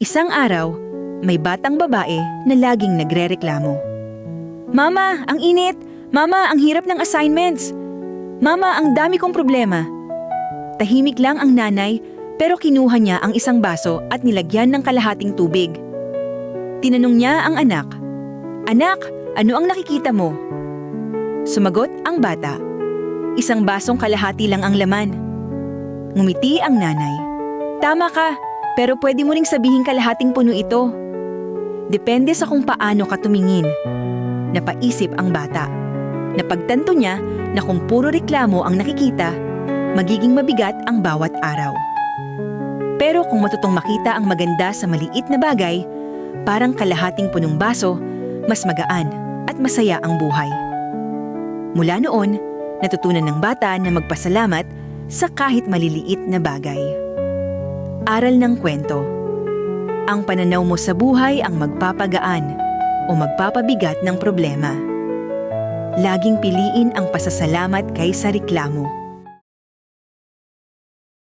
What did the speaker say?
Isang araw, may batang babae na laging nagrereklamo. Mama, ang init! Mama, ang hirap ng assignments! Mama, ang dami kong problema! Tahimik lang ang nanay pero kinuha niya ang isang baso at nilagyan ng kalahating tubig. Tinanong niya ang anak, Anak, ano ang nakikita mo? Sumagot ang bata, Isang basong kalahati lang ang laman. Ngumiti ang nanay. Tama ka, pero pwede mo ring sabihin kalahating puno ito. Depende sa kung paano ka tumingin. Napaisip ang bata. Napagtanto niya na kung puro reklamo ang nakikita, magiging mabigat ang bawat araw. Pero kung matutong makita ang maganda sa maliit na bagay, parang kalahating punong baso, mas magaan at masaya ang buhay. Mula noon, natutunan ng bata na magpasalamat sa kahit maliliit na bagay. Aral ng kwento. Ang pananaw mo sa buhay ang magpapagaan o magpapabigat ng problema. Laging piliin ang pasasalamat kaysa reklamo.